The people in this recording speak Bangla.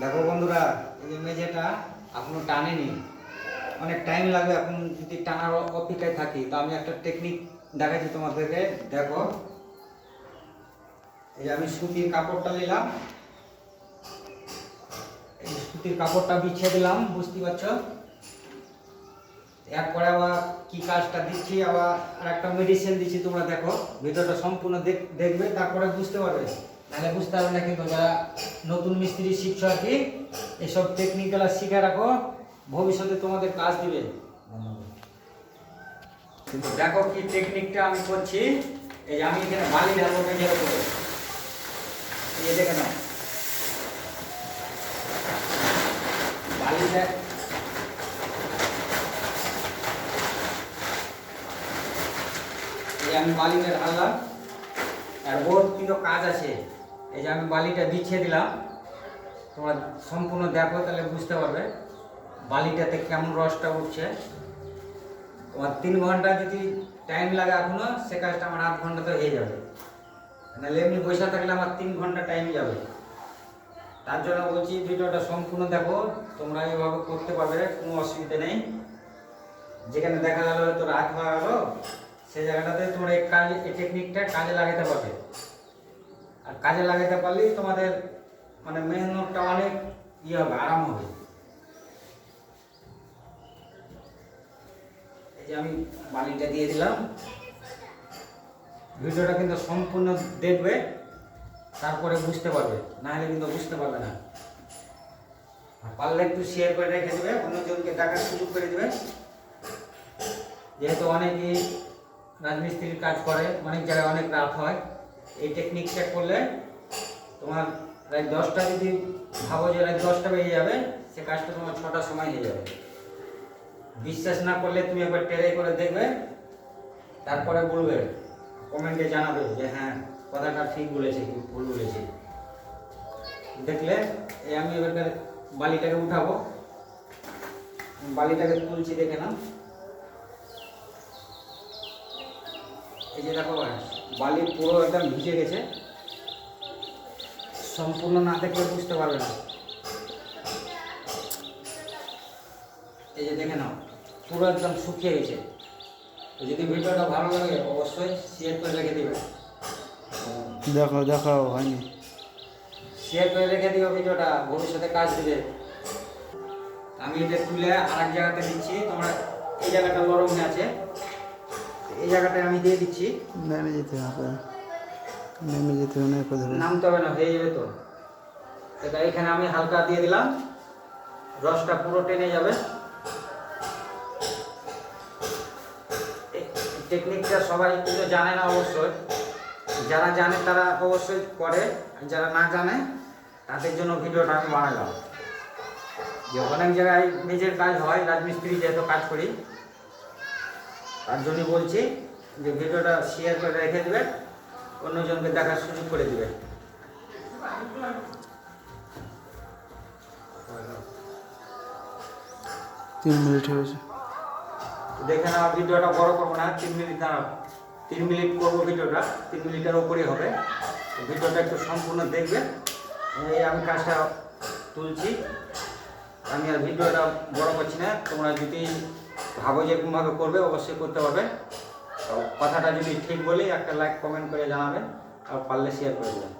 দেখো বন্ধুরা, এই মেঝেটা এখনও টানেনি। অনেক টাইম লাগবে এখন যদি টানার অপেক্ষায় থাকি। তো আমি একটা টেকনিক দেখাচ্ছি তোমাদেরকে। দেখো, এই আমি সুতির কাপড়টা নিলাম। এই সুতির কাপড়টা বিছিয়ে দিলাম, বুঝতে পারছ? এরপরে আবার কি কাজটা দিচ্ছি? আবার আর একটা মেডিসিন দিচ্ছি তোমরা, দেখো। ভিডিওটা সম্পূর্ণ দেখ- দেখবে, তারপরে বুঝতে পারবে। নাহলে বুঝতে পারবে না কিন্তু যারা নতুন মিস্ত্রি শিখছো আর কি, এসব টেকনিক্যাল শিখে রাখো, ভবিষ্যতে তোমাদের কাজ দিবে। কিন্তু দেখো কি টেকনিকটা আমি করছি। এই যে আমি এখানে বালি ঢালবো এই যে দেখে নাও। যে আমি বালিটা ঢাললাম, আর ওর কিন্তু কাজ আছে। এই যে আমি বালিটা বিছিয়ে দিলাম, তোমরা সম্পূর্ণ দেখো, তাহলে বুঝতে পারবে বালিটাতে কেমন রসটা উঠছে। তোমার তিন ঘণ্টা যদি টাইম লাগে এখনও, সে কাজটা আমার আধ ঘন্টাতে হয়ে যাবে। নাহলে এমনি বসে থাকলে আমার তিন ঘণ্টা টাইম যাবে। তার জন্য বলছি, ভিডিওটা সম্পূর্ণ দেখো, তোমরা এইভাবে করতে পারবে, কোনো অসুবিধা নেই। যেখানে দেখা গেল হয়তো রাত হয়ে গেল সেই জায়গাটাতে তোমরা এই কাজ, এই টেকনিকটা কাজে লাগাতে পারবে। আর কাজে লাগাতে পারলেই তোমাদের মানে মেহনতটা অনেক ইয়ে হবে, আরাম হবে। এই যে আমি বালিটা দিয়ে দিলাম। ভিডিওটা কিন্তু সম্পূর্ণ দেখবে, তারপরে বুঝতে পারবে না হলে কিন্তু বুঝতে পারবে না। আর পারলে একটু শেয়ার করে রেখে দেবে, অন্যজনকে দেখার সুযোগ করে দেবে। যেহেতু অনেকেই রাজমিস্ত্রির কাজ করে, অনেক জায়গায় অনেক রাত হয়। এই টেকনিকটা করলে তোমার রাত দশটা যদি ভাবো যে রাত দশটা বেজে যাবে, সে কাজটা তোমার ছটার সময় হয়ে যাবে। বিশ্বাস না করলে তুমি একবার ট্রাই করে দেখবে, তারপরে বলবে কমেন্টে জানাবে যে হ্যাঁ কথাটা ঠিক বলেছে কি ভুল বলেছে। দেখলে, এই আমি এবার বালিটাকে উঠাবো। বালিটাকে তুলছি দেখে নাও। এই যে দেখো বালি পুরো একদম ভিজে গেছে। সম্পূর্ণ না দেখলে বুঝতে পারবে না। এই যে দেখে নাও পুরো একদম শুকিয়ে গেছে। তো যদি ভিডিওটা ভালো লাগে অবশ্যই শেয়ার করে রেখে দিবে। দেখো দেখাও হয়নি। শেয়ার করে রেখে দিও ভিডিওটা ভবিষ্যতে কাজ দিবে। আমি এটা তুলে আর এক জায়গাতে দিচ্ছি তোমরা এই জায়গাটা নরম হয়ে আছে। এই জায়গাটায় আমি দিয়ে দিচ্ছি। নেমে যেতে হবে। নেমে যেতে হবে না কোথাও নামতে হবে না হয়ে যাবে তো। এটা এখানে আমি হালকা দিয়ে দিলাম। রসটা পুরো টেনে যাবে। টেকনিকটা সবাই কিন্তু জানে না অবশ্যই। যারা জানে তারা অবশ্যই করে যারা না জানে তাদের জন্য ভিডিওটা আমি বানালাম। যে অনেক জায়গায় নিজের কাজ হয় রাজমিস্ত্রি যেহেতু কাজ করি তার জন্যই বলছি যে ভিডিওটা শেয়ার করে রেখে দেবে অন্যজনকে দেখার সুযোগ করে দিবে। তিন মিনিট হয়েছে দেখে নাও ভিডিওটা বড় করব না তিন মিনিট দাঁড়াও। তিন মিনিট করব ভিডিওটা তিন মিনিটের ওপরেই হবে। ভিডিওটা একটু সম্পূর্ণ দেখবে। এই আমি কাজটা তুলছি। আমি আর ভিডিওটা বড় করছি না তোমরা যদি ভাবো যে এরকমভাবে করবে, অবশ্যই করতে পারবে। কথাটা যদি ঠিক বলি, একটা লাইক কমেন্ট করে জানাবে আর পারলে শেয়ার করে দেবেন।